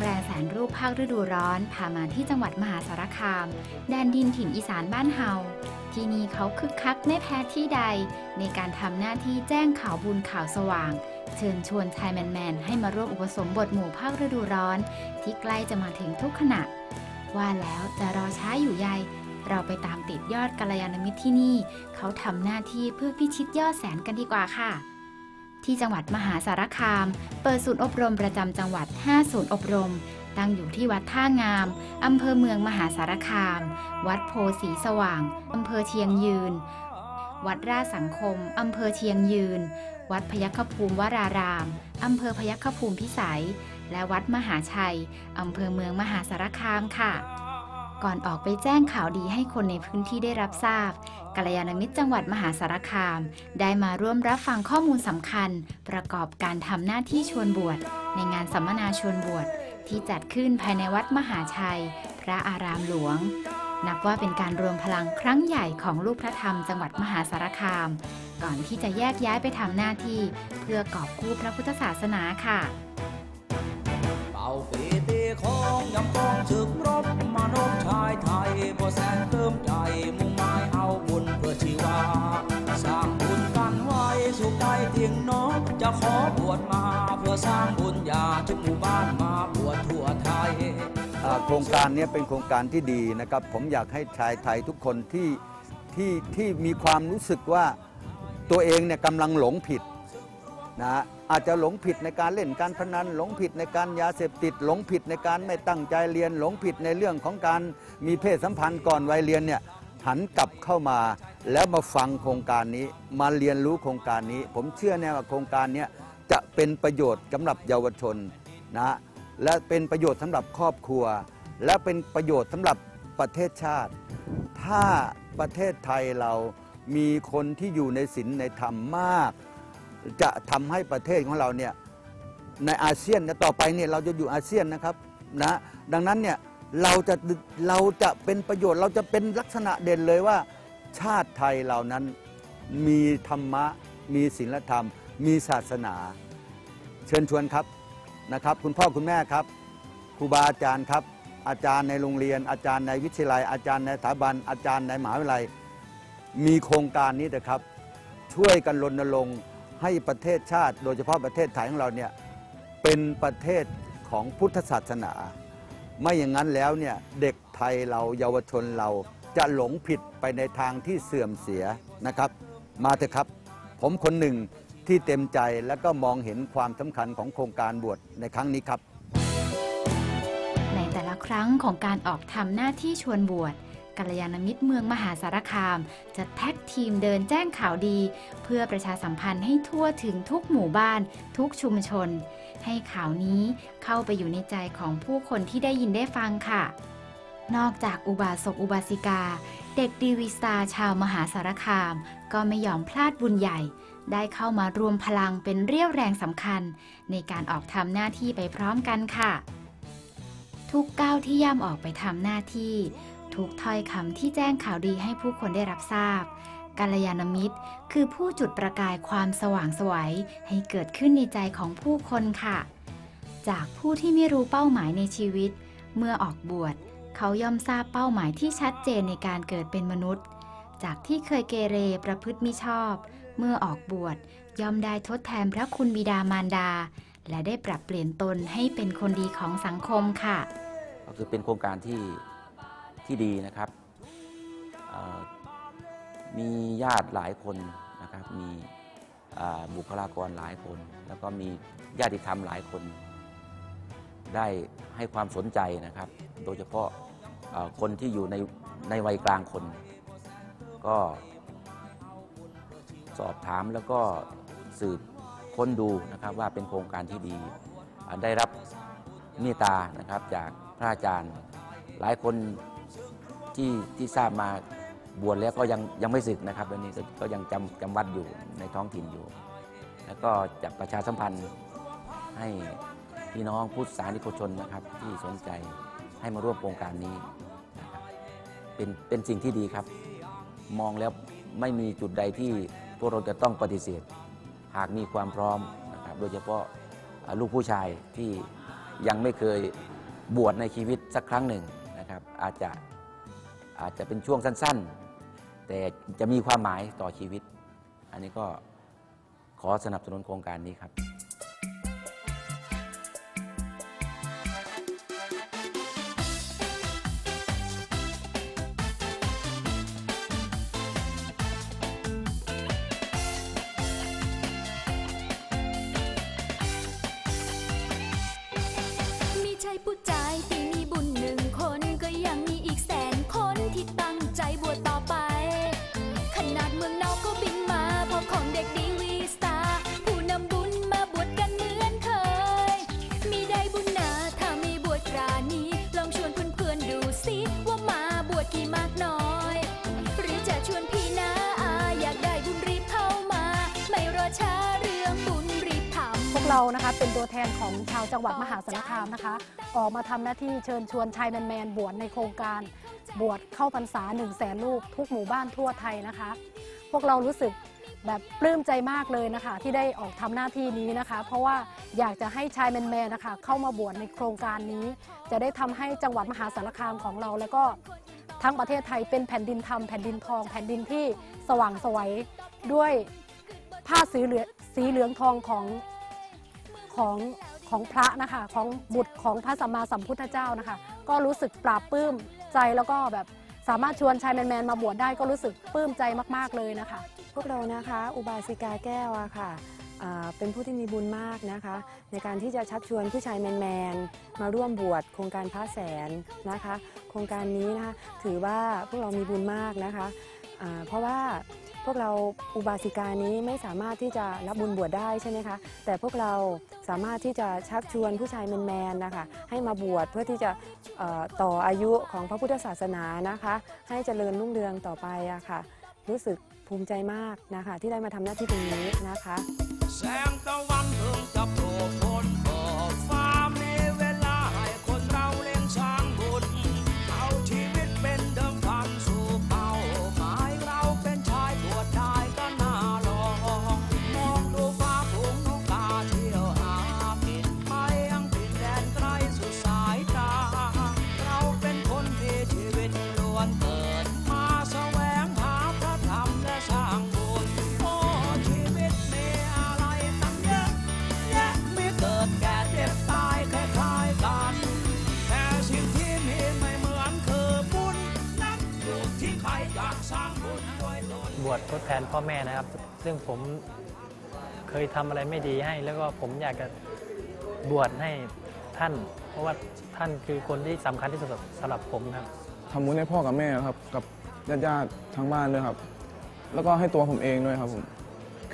แรงแสนรูปภาคฤดูร้อน พามาที่จังหวัดมหาสารคาม แดนดินถิ่นอีสานบ้านเฮา ที่นี่เขาคึกคักไม่แพ้ที่ใด ในการทำหน้าที่แจ้งข่าวบุญข่าวสว่าง เชิญชวนชายแมนๆ ให้มาร่วมอุปสมบทหมู่ภาคฤดูร้อน ที่ใกล้จะมาถึงทุกขณะ ว่าแล้วจะรอช้าอยู่ใยเราไปตามติดยอดกัลยาณมิตรที่นี่ เขาทำหน้าที่เพื่อพิชิตยอดแสนกันดีกว่าค่ะ ที่จังหวัดมหาสารคาม เปิดศูนย์อบรมประจำจังหวัด 5 ศูนย์อบรม ตั้งอยู่ที่วัดท่างาม อำเภอเมืองมหาสารคาม วัดโพสีสว่าง อำเภอเชียงยืน วัดราสังคม อำเภอเชียงยืน วัดพยัคฆภูมิวราราม อำเภอพยัคฆภูมิพิสัย และวัดมหาชัย อำเภอเมืองมหาสารคามค่ะ ก่อนออกไปแจ้งข่าวดีให้คนในพื้นที่ได้รับทราบกัลยาณมิตรจังหวัดมหาสารคาม ได้มาร่วมรับฟังข้อมูลสำคัญ ประกอบการทำหน้าที่ชวนบวช ในงานสัมมนาชวนบวช ที่จัดขึ้นภายในวัดมหาชัย พระอารามหลวง นับว่าเป็นการรวมพลังครั้งใหญ่ของลูกพระธรรมจังหวัดมหาสารคาม ก่อนที่จะแยกย้ายไปทำหน้าที่ เพื่อกอบกู้พระพุทธศาสนาค่ะเป่าปีตีของยำกองศึก พื่อสร้างบุญญาทุกหมู่บ้านมาบวชทั่วไทยโครงการนี้เป็นโครงการที่ดีนะครับ ผมอยากให้ชายไทยทุกคนที่ที่ที่มีความรู้สึกว่าตัวเองเนี่ยกำลังหลงผิดนะอาจจะหลงผิดในการเล่นการพนันหลงผิดในการยาเสพติด หลงผิดในการไม่ตั้งใจเรียน หลงผิดในเรื่องของการมีเพศสัมพันธ์ก่อนวัยเรียนเนี่ยหันกลับเข้ามาแล้วมาฟังโครงการนี้ มาเรียนรู้โครงการนี้ ผมเชื่อแน่ว่าโครงการนี้ จะเป็นประโยชน์สำหรับเยาวชนนะและเป็นประโยชน์สำหรับครอบครัว และเป็นประโยชน์สำหรับประเทศชาติ ถ้าประเทศไทยเรามีคนที่อยู่ในศีลในธรรมมาก จะทำให้ประเทศของเราเนี่ยในอาเซียนเนี่ยต่อไปเนี่ยเราจะอยู่อาเซียนนะครับนะดังนั้นเนี่ยเราจะเราจะเป็นประโยชน์เราจะเป็นลักษณะเด่นเลยว่า ชาติไทยเหล่านั้นมีธรรมะมีศีลธรรม มีศาสนา เชิญชวนครับนะครับ คุณพ่อคุณแม่ครับครูบาอาจารย์ครับ อาจารย์ในโรงเรียน อาจารย์ในวิทยาลัย อาจารย์ในสถาบัน อาจารย์ในมหาวิทยาลัย มีโครงการนี้นะครับ ช่วยกันรณรงค์ให้ประเทศชาติ โดยเฉพาะประเทศไทยของเราเนี่ยเป็นประเทศของพุทธศาสนา ไม่อย่างนั้นแล้วเนี่ยเด็กไทยเราเยาวชนเราจะหลงผิดไปในทางที่เสื่อมเสียนะครับ มาเถอะครับ ผมคนหนึ่ง ที่เต็มใจและก็มองเห็นความสำคัญของโครงการบวชในครั้งนี้ครับ ในแต่ละครั้งของการออกทำหน้าที่ชวนบวชกัลยาณมิตรเมืองมหาสารคาม จะแท็กทีมเดินแจ้งข่าวดี เพื่อประชาสัมพันธ์ให้ทั่วถึงทุกหมู่บ้าน ทุกชุมชน ให้ข่าวนี้เข้าไปอยู่ในใจของผู้คนที่ได้ยินได้ฟังค่ะ นอกจากอุบาสกอุบาสิกา เด็กดีวีสตาชาวมหาสารคาม ก็ไม่ยอมพลาดบุญใหญ่ ได้เข้ามารวมพลังเป็นเรี่ยวแรงสำคัญ ในการออกทำหน้าที่ไปพร้อมกันค่ะ ทุกก้าวที่ย่ำออกไปทำหน้าที่ ทุกถ้อยคำที่แจ้งข่าวดีให้ผู้คนได้รับทราบกัลยาณมิตร คือผู้จุดประกายความสว่างสวัยให้เกิดขึ้นในใจของผู้คนค่ะ จากผู้ที่ไม่รู้เป้าหมายในชีวิต เมื่อออกบวช เขาย่อมทราบเป้าหมายที่ชัดเจนในการเกิดเป็นมนุษย์ จากที่เคยเกเรประพฤติมิชอบ เมื่อออกบวชย่อมได้ทดแทนพระคุณบิดามารดา และได้ปรับเปลี่ยนตนให้เป็นคนดีของสังคมค่ะ ก็คือเป็นโครงการที่ที่ดีนะครับมีญาติหลายคนนะครับ มีบุคลากรหลายคน แล้วก็มีญาติธรรมหลายคน ได้ให้ความสนใจนะครับ โดยเฉพาะคนที่อยู่ในในวัยกลางคน ก็ สอบถามแล้วก็สืบค้นดูนะครับว่าเป็นโครงการที่ดี ได้รับเมตตานะครับจากพระอาจารย์ หลายคนที่ที่ทราบมาบวชแล้วก็ยังยังไม่สึกนะครับตอนนี้ก็ก็ยังจำจำวัดอยู่ในท้องถิ่นอยู่ แล้วก็จะประชาสัมพันธ์ให้พี่น้องพุทธศาสนิกชนนะครับ ที่สนใจให้มาร่วมโครงการนี้นะครับเป็นเป็นสิ่งที่ดีครับ มองแล้วไม่มีจุดใดที่ พวกเราจะต้องปฏิเสธ หากมีความพร้อมนะครับโดยเฉพาะลูกผู้ชายที่ยังไม่เคยบวชในชีวิตสักครั้งหนึ่งนะครับอาจจะอาจจะเป็นช่วงสั้นๆ แต่จะมีความหมายต่อชีวิต อันนี้ก็ขอสนับสนุนโครงการนี้ครับ เรานะคะเป็นตัวแทนของชาวจังหวัดมหาสารคามนะคะ ออกมาทำหน้าที่เชิญชวนชายแมนแมนๆบวชในโครงการ บวชเข้าพรรษา1 0 0 0 0แสนลูกทุกหมู่บ้านทั่วไทยนะคะ พวกเรารู้สึกแบบปลื้มใจมากเลยนะคะ ที่ได้ออกทำหน้าที่นี้นะคะ เพราะว่าอยากจะให้ชายแมนแมนๆนะคะเข้ามาบวชในโครงการนี้ จะได้ทำให้จังหวัดมหาสารคามของเรา แล้วก็ทั้งประเทศไทยเป็นแผ่นดินธรรมแผ่นดินทองแผ่นดินที่สว่างไสวัยด้วยผ้าสีเหลืองสีเหลืองทองของ ของของพระนะคะของบุตรของพระสัมมาสัมพุทธเจ้านะคะ ก็รู้สึกปราบปลื้มใจแล้วก็แบบสามารถชวนชายแมนๆมาบวชได้ก็รู้สึกปลื้มใจมากๆเลยนะคะ พวกเรานะคะอุบาสิกาแก้วอะค่ะเป็นผู้ที่มีบุญมากนะคะ ในการที่จะชักชวนผู้ชายแมนๆมาร่วมบวชโครงการพระแสนนะคะ โครงการนี้นะคะถือว่าพวกเรามีบุญมากนะคะเพราะว่า พวกเราอุบาสิกานี้ไม่สามารถที่จะรับบุญบวชได้ใช่ไหมคะ แต่พวกเราสามารถที่จะชักชวนผู้ชายแมนๆนะคะให้มาบวชเพื่อที่จะต่ออายุของพระพุทธศาสนานะคะ ให้เจริญรุ่งเรืองต่อไปอะค่ะ รู้สึกภูมิใจมากนะคะ ที่ได้มาทำหน้าที่ตรงนี้นะคะ แสงตะวันเพิ่งจะโผล่ นพ่อแม่นะครับ ซึ่งผมเคยทำอะไรไม่ดีให้ แล้วก็ผมอยากจะบวชให้ท่าน เพราะว่าท่านคือคนที่สำคัญที่สุดสำหรับผมครับทำบุญให้พ่อกับแม่ครับ กับญาติญาติๆทางบ้านด้วยครับ แล้วก็ให้ตัวผมเองด้วยครับผม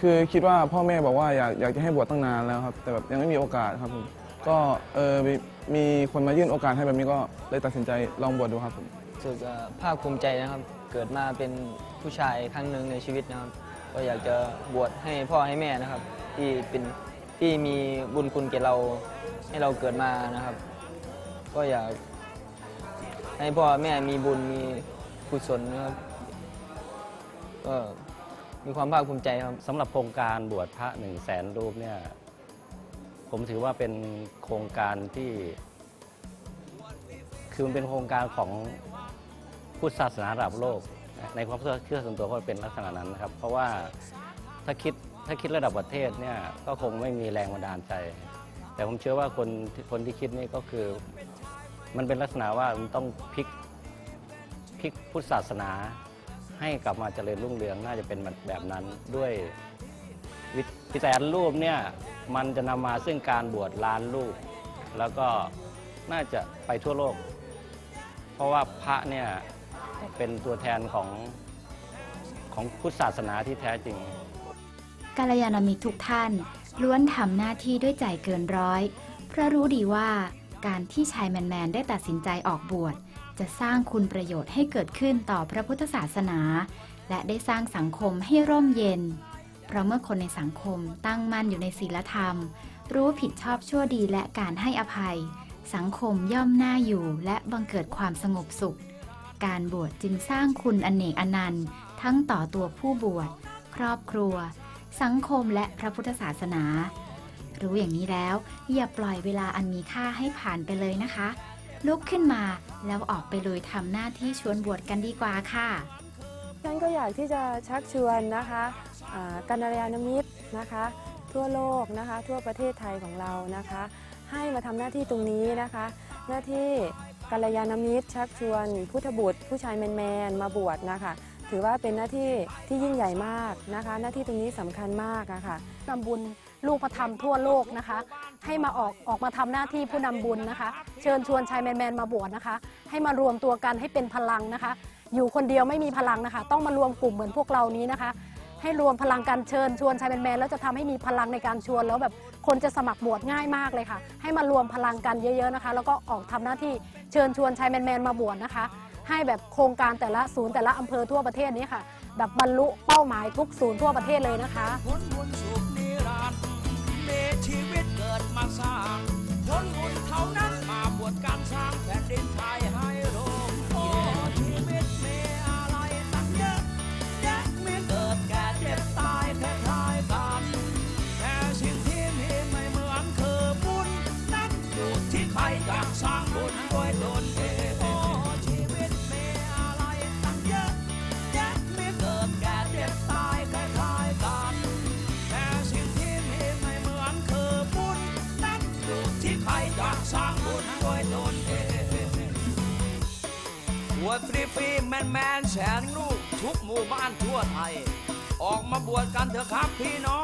คือคิดว่าพ่อแม่บอกว่าอยากอยากจะให้บวชตั้งนานแล้วครับ แต่แบบยังไม่มีโอกาสครับผมก็เออมีมีคนมายื่นโอกาสให้แบบนี้ก็เลยตัดสินใจลองบวชดูครับผมรู้สึกเอ่อภาคภูมิใจนะครับ เกิดมาเป็น ผู้ชายครั้งหนึ่งในชีวิตนะครับ ก็อยากจะบวชให้พ่อให้แม่นะครับ ที่เป็นที่มีบุญคุณแก่เราให้เราเกิดมานะครับ ก็อยากให้พ่อแม่มีบุญมีกุศลนะครับก็มีความภาคภูมิใจครับสำหรับโครงการบวชพระหนึ่งแสนรูปเนี่ยผมถือว่าเป็นโครงการที่ คือมันเป็นโครงการของพุทธศาสนาระดับโลก ในความเชื่อส่วนตัวก็เป็นลักษณะนั้นนะครับ เพราะว่าถ้าคิดถ้าคิดระดับประเทศเนี่ยก็คงไม่มีแรงบันดาลใจ แต่ผมเชื่อว่าคนที่คนที่คิดนี่ก็คือ มันเป็นลักษณะว่ามันต้องพลิกพลิกพุทธศาสนา ให้กลับมาเจริญรุ่งเรืองน่าจะเป็นแบบนั้นด้วยวิธีแสนรูปเนี่ยมันจะนำมาซึ่งการบวชล้านรูป แล้วก็น่าจะไปทั่วโลก เพราะว่าพระเนี่ย เป็นตัวแทนของของพุทธศาสนาที่แท้จริงกัลยาณมิตรทุกท่าน ล้วนทำหน้าที่ด้วยใจเกินร้อย เพราะรู้ดีว่าการที่ชายแมนๆได้ตัดสินใจออกบวชจะสร้างคุณประโยชน์ให้เกิดขึ้นต่อพระพุทธศาสนา และได้สร้างสังคมให้ร่มเย็น เพราะเมื่อคนในสังคมตั้งมั่นอยู่ในศีลธรรม รู้ผิดชอบชั่วดีและการให้อภัย สังคมย่อมน่าอยู่และบังเกิดความสงบสุข การบวชจึงสร้างคุณอนเนกอนันต์ ทั้งต่อตัวผู้บวช ครอบครัว สังคมและพระพุทธศาสนา รู้อย่างนี้แล้ว อย่าปล่อยเวลาอันมีค่าให้ผ่านไปเลยนะคะ ลุกขึ้นมาแล้วออกไปเลยทำหน้าที่ชวนบวชกันดีกว่าค่ะฉันก็อยากที่จะชักชวนนะคะกัลยาณมิตรนะคะ ทั่วโลกนะคะ ทั่วประเทศไทยของเรานะคะ ให้มาทำหน้าที่ตรงนี้นะคะ หน้าที่ กัลยาณมิตร ชักชวน พุทธบุตร ผู้ชายแมนๆมาบวชนะคะ ถือว่าเป็นหน้าที่ที่ยิ่งใหญ่มากนะคะ หน้าที่ตรงนี้สำคัญมากอะค่ะนำบุญลูกพระธรรมทั่วโลกนะคะ ให้มาออกออกมาทำหน้าที่ผู้นำบุญนะคะ เชิญชวนชายแมนๆมาบวชนะคะ ให้มารวมตัวกันให้เป็นพลังนะคะ อยู่คนเดียวไม่มีพลังนะคะ ต้องมารวมกลุ่มเหมือนพวกเรานี้นะคะ ให้รวมพลังกันเชิญชวนชายแมนๆแล้วจะทำให้มีพลังในการชวนแล้วแบบ คนจะสมัครบวชง่ายมากเลยค่ะ ให้มารวมพลังกันเยอะๆนะคะ แล้วก็ออกทำหน้าที่เชิญชวนชายแมนๆมาบวชนะคะ ให้แบบโครงการแต่ละศูนย์แต่ละอำเภอทั่วประเทศนี้ค่ะ แบบบรรลุเป้าหมายทุกศูนย์ทั่วประเทศเลยนะคะ บ้านทั่วไทย ออกมาบวชกันเถอะครับพี่น้อง